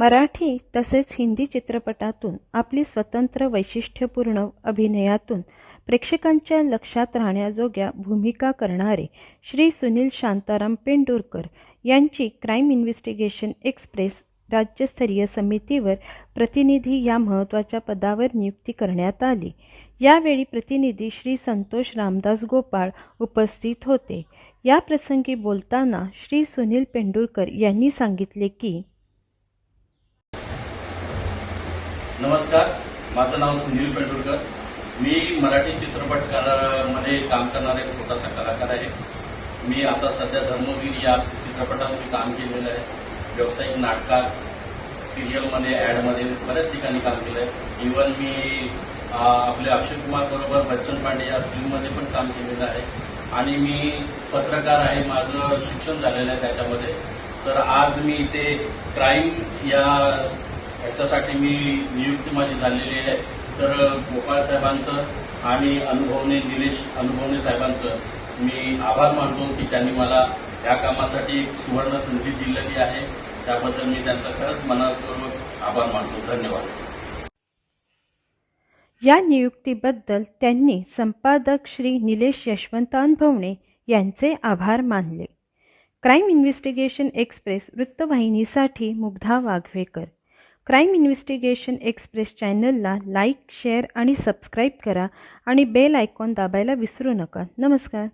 मराठी तसेच हिंदी चित्रपटातून आपली स्वतंत्र वैशिष्ट्यपूर्ण अभिनयातून प्रेक्षकांच्या लक्षात राहण्याजोग्या भूमिका करणारे श्री सुनील शांताराम पेंडुरकर यांची क्राईम इन्व्हेस्टिगेशन एक्सप्रेस राज्यस्तरीय समितीवर प्रतिनिधी या महत्त्वाच्या पदावर नियुक्ती करण्यात आली. यावेळी प्रतिनिधी श्री संतोष रामदास गोपाळ उपस्थित होते. या प्रसंगी बोलताना श्री सुनील पेंडुरकर यांनी सांगितले की नमस्कार माझं नाव सुनील पेंडुरकर मी मराठी चित्रपटकारामध्ये काम करणारा एक छोटासा कलाकार आहे. मी आता सध्या धर्मवीर या चित्रपटामध्ये काम केलेलं आहे. व्यावसायिक नाटकात सिरियलमध्ये ॲडमध्ये बऱ्याच ठिकाणी काम केलं आहे इव्हन मी आपले अक्षय कुमार बरोबर बच्चन पांडे या फिल्ममध्ये पण काम केलेलं आहे. आणि मी पत्रकार आहे माझं शिक्षण झालेलं आहे त्याच्यामध्ये. तर आज मी इथे क्राईम या याच्यासाठी मी नियुक्ती माझी झालेली आहे. तर गोपाळ साहेबांचं आणि अनुभवने निलेश अनुभवने साहेबांचं मी आभार मानतो की त्यांनी मला या कामासाठी सुवर्ण संधी दिलेली आहे. त्याबद्दल मी त्यांचा खरंच मनापूर्वक आभार मानतो. धन्यवाद. या नियुक्तीबद्दल त्यांनी संपादक श्री निलेश यशवंत अनभवणे यांचे आभार मानले. Crime investigation express वृत्तवाहिनीसाठी Mugdha Waghvekar. Crime investigation express चॅनलला लाईक शेअर आणि सबस्क्राईब करा आणि बेल आयकॉन दाबायला विसरू नका. नमस्कार.